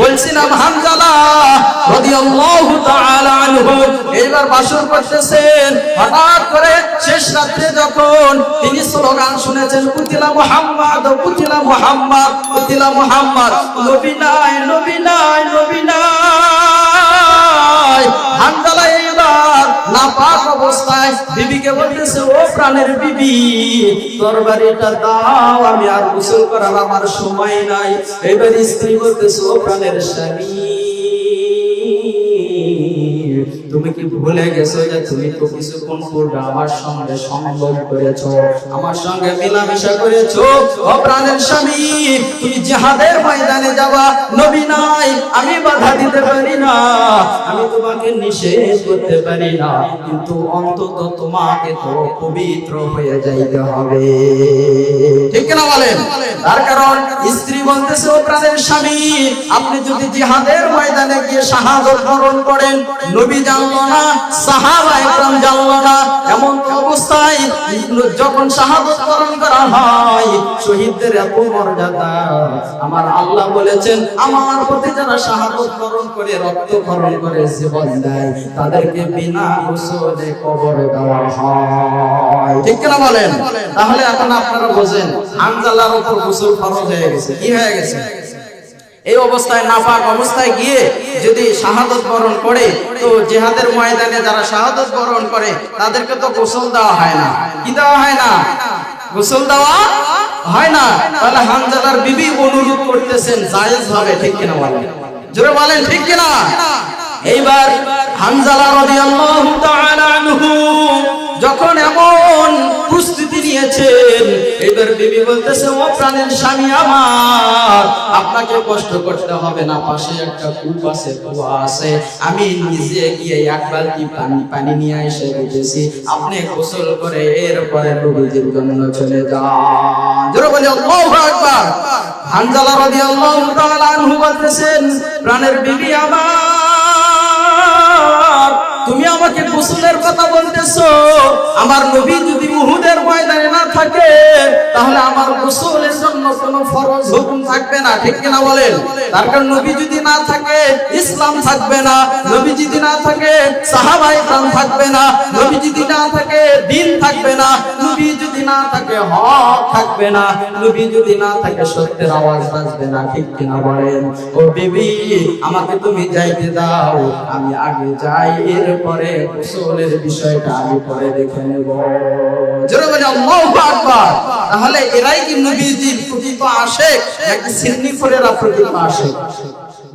বলছিলাম হানজালা রাদিয়াল্লাহু এইবার বাসর করতেছেন, হঠাৎ করে শেষ রাত্রে যখন তিনি স্লোগান শুনেছেন কুতিলা মুহাম্মদ কুতিলা মুহাম্মদ কুতিলা মুহাম্মদ, নবী নাই নবী নাই নবী নাই। হানজালা অবস্থায় বিবিকে বলতেছে প্রাণের বিবি তোর বাড়িটা দাও, আমি আর গোসল করার আমার সময় নাই। এবারে স্ত্রী বলতেছে, ও প্রাণের স্বামী। তুমি কি ভুলে গেছো যে তুমি তো কিছুক্ষণ পূর্বে আমার সঙ্গে সংযোগ করেছ? আমার সঙ্গে মিলামেশা করেছ? ও প্রাণের স্বামী, তুমি জিহাদের ময়দানে যাবা। নবী নাই, আমি বাধা দিতে পারি না। আমি তোমাকে নিষেধ করতে পারি না, কিন্তু অন্তত তোমাকে তো পবিত্র হয়ে যাইতে হবে। ঠিক না বলেন? তার কারণ, স্ত্রী বলতেছে, ও প্রাণের স্বামী, আপনি যদি জিহাদের ময়দানে গিয়ে শাহাদত বরণ করেন, নবী আমার আল্লাহ বলেছেন, আমার প্রতি যারা শাহাদত বরণ করে, রক্ত বরণ করে, জীবন দেয়, তাদেরকে বিনা গোসলে কবরে দেওয়া হয়। ঠিক না বলেন? তাহলে এখন আপনারা বোঝেন, আনজালার উপর গোসল ফরজ হয়ে গেছে, কি হয়ে গেছে? এই অবস্থায় নাপাক অবস্থায় গিয়ে যদি শাহাদত বরণ করে, তো জেহাদের ময়দানে যারা শাহাদত বরণ করে, তাদেরকে তো গোসল দেওয়া হয় না। কি দেওয়া হয় না? গোসল দেওয়া হয় না? তাহলে হানজালার বিবি অনুরোধ করতেছেন, জায়েজ হবে, ঠিক কিনা বলেন? জোরে বলেন, ঠিক কিনা? এইবার হানজালা রাদিয়াল্লাহু তাআলা আনহু যখন এমন প্রস্তুতি নিয়েছেন এবার বিবি বলতেছে, ও প্রাণের স্বামী আমার, আপনাকে কষ্ট করতে হবে না, পাশে একটা কূপ আছে কুয়া আছে। আমি নিজে গিয়ে এক বালতি পানি পানি নিয়ে এসে রেখেছি আপনি গোসল করে এরপরে নবীজির জন্য চলে যান। জোরে হানজালা রাদিয়াল্লাহু প্রাণের বিবি আমার। আমাকে গোসলের কথা বলতেছো? আমার নবী যদি উহুদের ময়দানে না থাকে, তাহলে আমার গোসলের জন্য কোনো ফরজ হুকুম থাকবে না, ঠিক কিনা বলেন? তার কারণ নবী যদি না থাকে, ইসলাম থাকবে না। নবী যদি না থাকে, সাহাবা ইকরাম থাকবে না। নবী যদি না থাকে, দিন থাকবে না। নবী যদি না থাকে, হক থাকবে না। নবী যদি না থাকে, সত্যের আওয়াজ বাজবে না, ঠিক কিনা বলেন? ও বিবি, আমাকে তুমি যাইতে দাও। আমি আগে যাই, এরপরে বিষয়টা আমি পরে দেখে নেব। জোরে বলে আল্লাহু আকবার। তাহলে এরাই কি নবীজির আশেক প্রকৃত আশেক?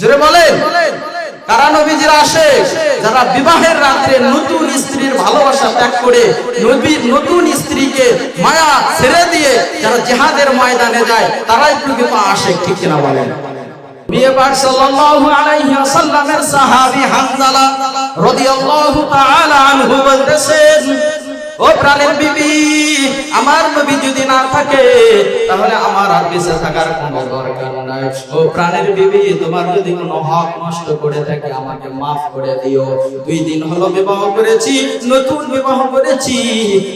জোরে বলেন। কারা নবীজির আসে যারা বিবাহের রাত্রে নতুন স্ত্রীর ভালোবাসা ত্যাগ করে নবী নতুন স্ত্রীকে মায়া ছেড়ে দিয়ে যারা জিহাদের ময়দানে যায়, তারাই প্রকৃত আসে ঠিক কিনা বলেন? বিয়ে পাক সাল্লাল্লাহু আলাইহি ওয়াসাল্লামের সাহাবী হানজালা রাদিয়াল্লাহু তাআলা আনহু বলতেছেন ও প্রাণের বিবি, আমার নবী যদি না থাকে, তাহলে আমার আর বেঁচে থাকার কোনো দরকার নাই। ও প্রাণের বিবি, তোমার যদি কোনো হক নষ্ট করে থাকে, আমাকে মাফ করে দিও। দুই দিন হলো বিবাহ করেছি, নতুন বিবাহ করেছি।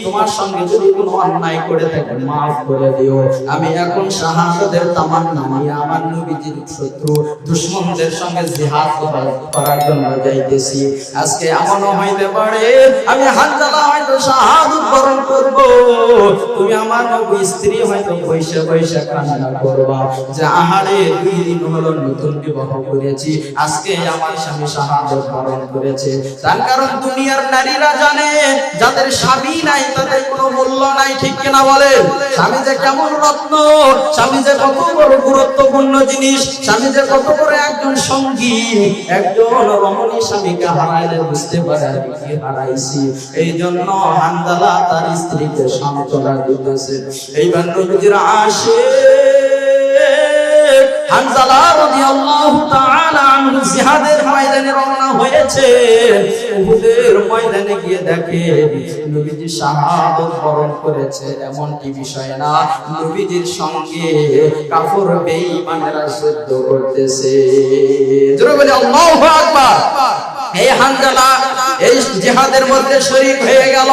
তোমার সঙ্গে যদি কোনো অন্যায় করে থাকে, মাফ করে দিও। আমি এখন শাহাদাতের তামান্না নিয়ে আমার নবীজির শত্রু, দুশ্মনদের সঙ্গে জিহাদ করার- জন্য যাইতেছি। আজকে এমনও হইতে পারে, আমি হানজালা হয়তো শাহাদত বরণ তুমি আমার নবী, স্ত্রী হয়তো পয়সা পয়সা কান্না করবা। যে আহারে দুই দিন হলো নতুন বিবাহ করেছি, আজকে আমার স্বামী শাহাদত বরণ করেছে। তার কারণ দুনিয়ার নারীরা জানে, যাদের স্বামী নাই তাদের কোনো মূল্য নাই, ঠিক কিনা বলেন স্বামী যে কেমন রত্ন, স্বামী যে কত বড় গুরুত্বপূর্ণ জিনিস, স্বামী যে কত বড় একজন সঙ্গী, একজন রমণী স্বামীকে হারাইলে বুঝতে পারে কি হারাইছি। এই জন্য হান্দালা তার স্ত্রীকে সান্ত্বনা দিতেছে এইবার নবীজির আসে। হানজালা রাদিয়াল্লাহু তাআলা আনহু জিহাদের ময়দানে রওনা হয়েছে। উহুদের ময়দানে গিয়ে দেখে নবীজি শাহাদত বরণ করেছে। এমনটি বিষয় না, নবীজির সঙ্গে কাফর বেঈমানেরা যুদ্ধ করতেছে। জোরে বলে, আল্লাহু আকবার। এই হানজালা এই জিহাদের মধ্যে শরীক হয়ে গেল।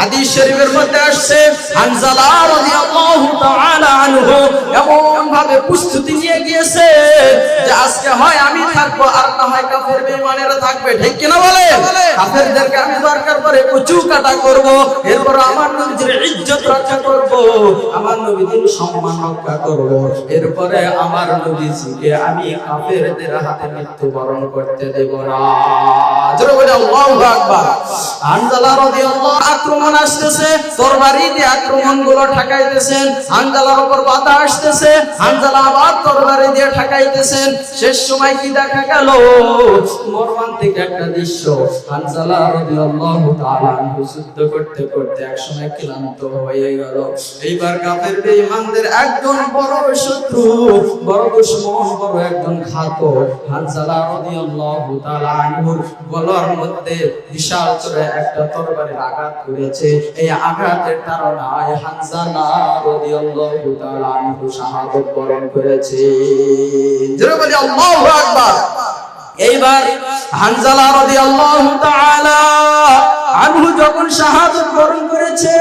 হাদিস শরীফের মধ্যে আসছে, হানজালা রাদিয়াল্লাহু তাআলা আনহু এমন ভাবে প্রস্তুতি নিয়ে গিয়েছে যে আজকে হয় আমি থাকব আর না হয় কাফের বেঈমানেরা থাকবে। ঠিক কিনা বলে? কাফেরদেরকে আমি দরকার পরে উঁচু কাটা করব, এরপর আমার নবীজির ইজ্জত রক্ষা করব, আমার নবীজির সম্মান রক্ষা করব, এরপরে আমার নবীজিকে আমি কাফেরদের হাতে মৃত্যুবরণ করতে দেব না। জোরে বলে আল্লাহু আকবার। হানজালা রাদিয়াল্লাহু আক্রমণ আসতেছে তরবারি দিয়ে আক্রমণগুলো ঠেকাইতেছেন হানজালার উপর বাধা আসতেছে হানজালা আবার তরবারি দিয়ে ঠেকাইতেছেন। শেষ সময় কি দেখা গেল? মর্মান্তিক একটা দৃশ্য। হানজালা রাদিয়াল্লাহু তাআলা করতে করতে ক্লান্ত হয়ে গেল। এইবার কাফের বেঈমানদের একজন বড় শত্রু, বড় দুশমন, বড় একজন ঘাতক। হানজালা রাদিয়াল্লাহু তাআলা আনহুর গলার মধ্যে বিশাল করে একটা তরবারির আঘাত করেছে এই আঘাতের কারণে হানজালা রাদিয়াল্লাহু তাআলা আনহু শাহাদাত বরণ করেছে। জোরে বলি, আল্লাহু আকবার! এইবার হানজালা রাদিয়াল্লাহু তাআলা আনহু যখন শাহাদাত বরণ করেছে,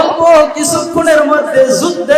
অল্প কিছুক্ষণের মধ্যে যুদ্ধের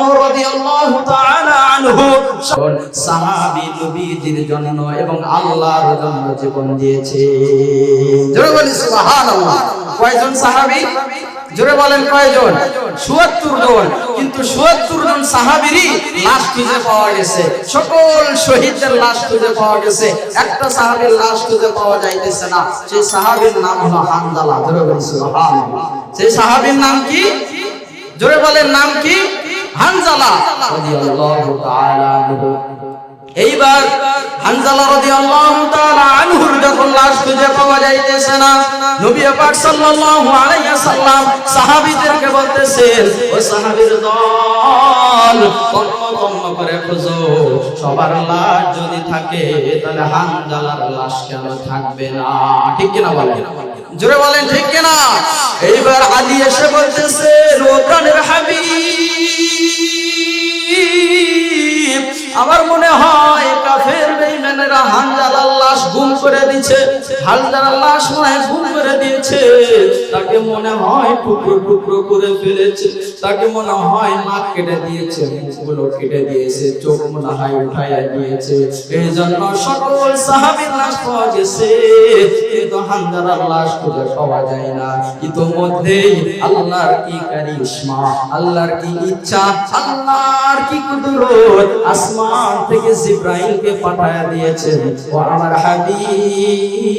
ওমর রাদিয়াল্লাহু তাআলা আনহু সাহাবী নবীজির জন্য এবং আল্লাহর জন্য জীবন দিয়েছে। জোরে বলি সুবহানাল্লাহ। কয়জন সাহাবী? জোরে বলেন কয়জন? ৭৪ জন। কিন্তু ৭৪ জন সাহাবীরই লাশ খুঁজে পাওয়া গেছে। সকল শহীদদের লাশ খুঁজে পাওয়া গেছে। একটা সাহাবীর লাশ খুঁজে পাওয়া যাইতেছে না। সেই সাহাবীর নাম হলো জোরে সুবহানাল্লাহ। সেই সাহাবীর নাম কি? জোরে বলেন নাম কি? হানজালা রাদিয়াল্লাহু তাআলা আনহু। এইবার হানজালা রাদিয়াল্লাহু তাআলা আনহুর যখন লাশ খুঁজে পাওয়া যাইতেছে না নবী পাক সাল্লাল্লাহু আলাইহি সাল্লাম সাহাবীদেরকে বলতেছেন ও সাহাবীর দল তন্ন করে খোঁজো। সবার লাশ যদি থাকে তাহলে হানজালার লাশ কেন থাকবে না? ঠিক কিনা বলেন? জোরে বলেন ঠিক কিনা? এইবার আলী এসে বলতেছে ও প্রাণের হাবিব আমার মনে হয় কাফের বেঈমানেরা হানজালার লাশ গুম করে দিয়েছে হানজালার লাশ মনে গুম করে দিয়েছে। তাকে মনে হয় টুকরো টুকরো করে ফেলেছে, তাকে মনে হয় নাক কেটে দিয়েছে, মুখগুলো কেটে দিয়েছে, চোখ মনে হয় উঠাইয়া দিয়েছে। এই জন্য সকল সাহাবীর লাশ পাওয়া গেছে, কিন্তু হানজালার লাশ খুঁজে পাওয়া যায় না। ইতোমধ্যেই আল্লাহর কি কারিশমা, আল্লাহর কি ইচ্ছা, আল্লাহর কি কুদরত আসমান থেকে জিব্রাইলকে পাঠায়া দিয়েছেন ও আমার হাবিব,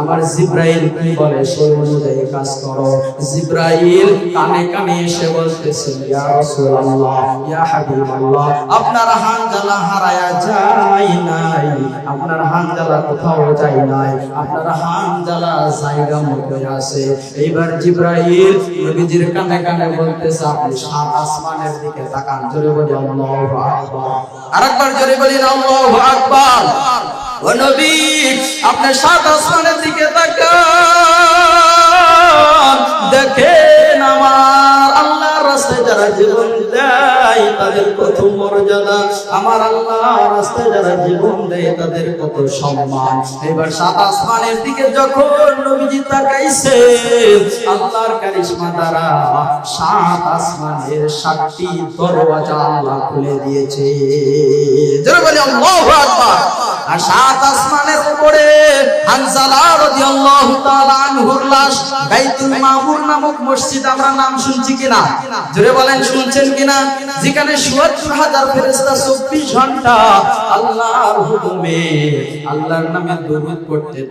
আমার জিব্রাইল কি বলে সেই অনুযায়ী কাজ করো। জিব্রাইল কানে কানে এসে বলতেছেন ইয়া রাসূলুল্লাহ, ইয়া হাবিবাল্লাহ, আপনার হানজালা হারায়া যায় নাই, আপনার হানজালা কোথাও যায় নাই, আপনার হানজালা জায়গা মতো আছে। এইবার জিব্রাইল নবীজির কানে কানে বলতেছে, আপনি সাত আসমানের দিকে তাকান। জোরে বলি, আল্লাহু আরেকবার জোরে বলি আল্লাহু আকবার। ও নবী আপনি সাত আসমানের দিকে তাকান দেখেন আমার রাস্তায় যারা জীবন দেয়, তাদের কত মর্যাদা। আমার আল্লাহর রাস্তায় যারা জীবন দেয়, তাদের কত সম্মান। এবার সাত আসমানের দিকে যখন নবীজি তাকাইছে, আল্লাহর কারিশমা দ্বারা সাত আসমানের সাতটি দরওয়াজা আল্লাহ খুলে দিয়েছে। আল্লাহু সাত আসমানের উপরে নামক মসজিদ, আমরা নাম শুনছি কিনা? জোরে বলেন, শুনছেন কিনা? যেখানে 74000 ফেরেশতা 24 ঘণ্টা আল্লাহর হুকুমে আল্লাহর নামে দরুদ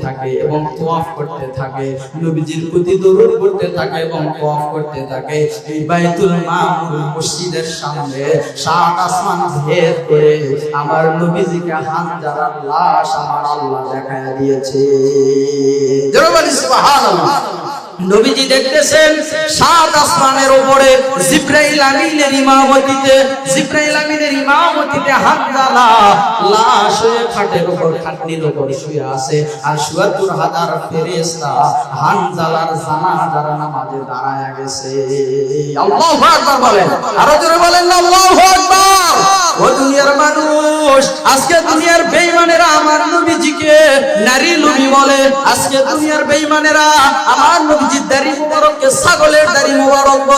থাকে এবং তোয়াফ করতে থাকে, নবীজির প্রতি দরুদ থাকে এবং তোয়াফ করতে থাকে। এই বাইতুল মসজিদের সামনে সাত আসমান ভেদ করে আমার নবীজিকে হানজালার লাশ আমার আল্লাহ দেখায় দিয়েছে। জোরে সুবহানাল্লাহ। নবীজি দেখতেছেন, সাত আসমানের উপরে জিব্রাইল আমিনের ইমামতিতে, জিব্রাইল আমিনের ইমামতিতে হামজালা লাশ হয়ে খাটের উপর খাটনির উপর শুয়ে আছে। আর সুয়াতুর হাজার ফেরেশতা হামজালার জানাজার নামাজে দাঁড়ায় গেছে। আল্লাহু আকবার বলেন। আরও জোরে বলেন, আল্লাহু আকবার। ও দুনিয়ার মানুষ, আজকে দুনিয়ার বেঈমানেরা আমার নবীজিকে নারী নবী বলে। আজকে দুনিয়ার বেঈমানেরা আমার নবীজির দাড়ি মুবারককে ছাগলের দাড়ি মুবারক বলে।